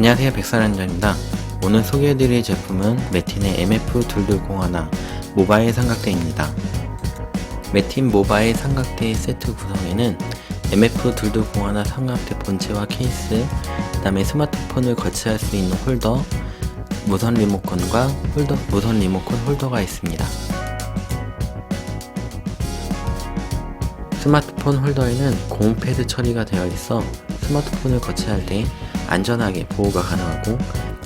안녕하세요 백설한전입니다. 오늘 소개해드릴 제품은 메틴의 MF2201 모바일 삼각대입니다. 메틴 모바일 삼각대 세트 구성에는 MF2201 삼각대 본체와 케이스 그 다음에 스마트폰을 거치할 수 있는 홀더 무선 리모컨과 홀더, 무선 리모컨 홀더가 있습니다. 스마트폰 홀더에는 고무 패드 처리가 되어 있어 스마트폰을 거치할 때 안전하게 보호가 가능하고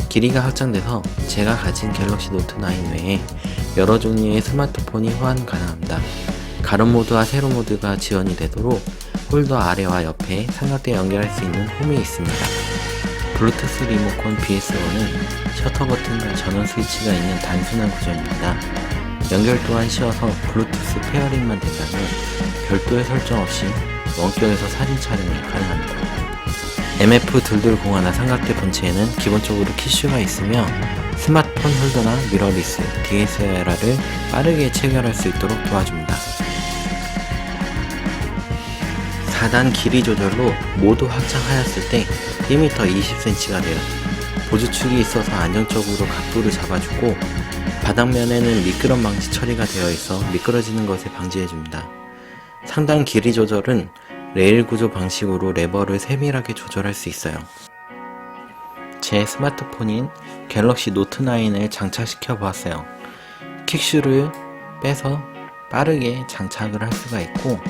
길이가 확장돼서 제가 가진 갤럭시 노트 9 외에 여러 종류의 스마트폰이 호환 가능합니다. 가로 모드와 세로 모드가 지원이 되도록 홀더 아래와 옆에 삼각대 연결할 수 있는 홈이 있습니다. 블루투스 리모컨 BS1은 셔터 버튼과 전원 스위치가 있는 단순한 구조입니다. 연결 또한 쉬워서 블루투스 페어링만 된다면 별도의 설정 없이 원격에서 사진 촬영이 가능합니다. MF2201 삼각대 본체에는 기본적으로 키슈가 있으며 스마트폰 홀더나 미러리스, DSLR을 빠르게 체결할 수 있도록 도와줍니다. 4단 길이 조절로 모두 확장하였을 때 1m 20cm가 돼요. 보조축이 있어서 안정적으로 각도를 잡아주고 바닥면에는 미끄럼 방지 처리가 되어 있어 미끄러지는 것을 방지해줍니다. 상단 길이 조절은 레일 구조 방식으로 레버를 세밀하게 조절할 수 있어요. 제 스마트폰인 갤럭시 노트 9을 장착시켜 보았어요. 킥슈를 빼서 빠르게 장착을 할 수가 있고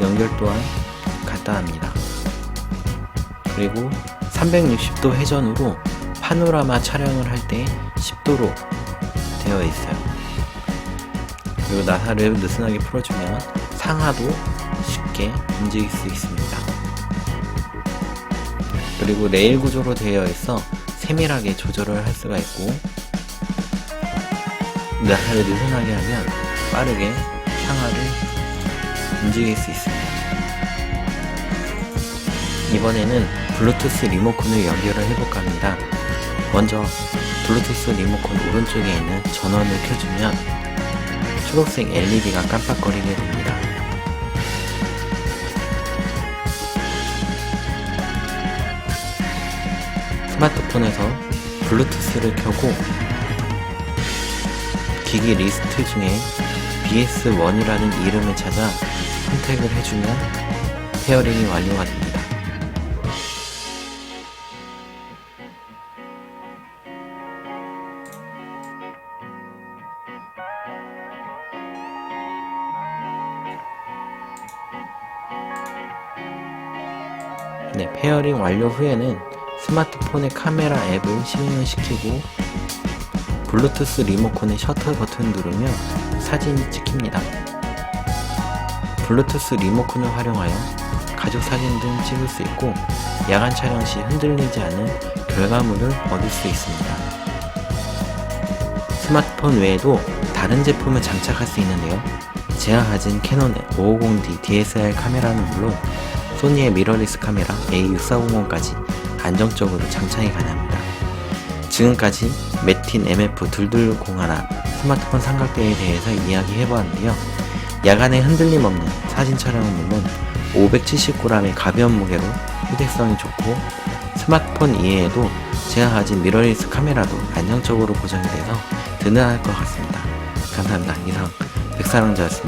연결 또한 간단합니다. 그리고 360도 회전으로 파노라마 촬영을 할 때 10도로 되어 있어요. 그리고 나사를 느슨하게 풀어주면 상하도 쉽게 움직일 수 있습니다. 그리고 레일 구조로 되어 있어 세밀하게 조절을 할 수가 있고 나사를 느슨하게 하면 빠르게 상하를 움직일 수 있습니다. 이번에는 블루투스 리모컨을 연결을 해볼까 합니다. 먼저 블루투스 리모컨 오른쪽에 있는 전원을 켜주면 초록색 LED가 깜빡거리게 됩니다. 스마트폰에서 블루투스를 켜고 기기 리스트 중에 BS1이라는 이름을 찾아 선택을 해주면 페어링이 완료가 됩니다. 네, 페어링 완료 후에는 스마트폰의 카메라 앱을 실행을 시키고 블루투스 리모컨의 셔터 버튼 누르면 사진이 찍힙니다. 블루투스 리모컨을 활용하여 가족 사진 등 찍을 수 있고 야간 촬영 시 흔들리지 않는 결과물을 얻을 수 있습니다. 스마트폰 외에도 다른 제품을 장착할 수 있는데요. 제가 가진 캐논의 550D DSLR 카메라는 물론 소니의 미러리스 카메라 A6400까지 안정적으로 장착이 가능합니다. 지금까지 메틴 MF2201 스마트폰 삼각대에 대해서 이야기해보았는데요. 야간에 흔들림 없는 사진 촬영은 물론 570g의 가벼운 무게로 휴대성이 좋고 스마트폰 이외에도 제가 가진 미러리스 카메라도 안정적으로 고정이 돼서 든든할 것 같습니다. 감사합니다. 이상 백사랑자였습니다.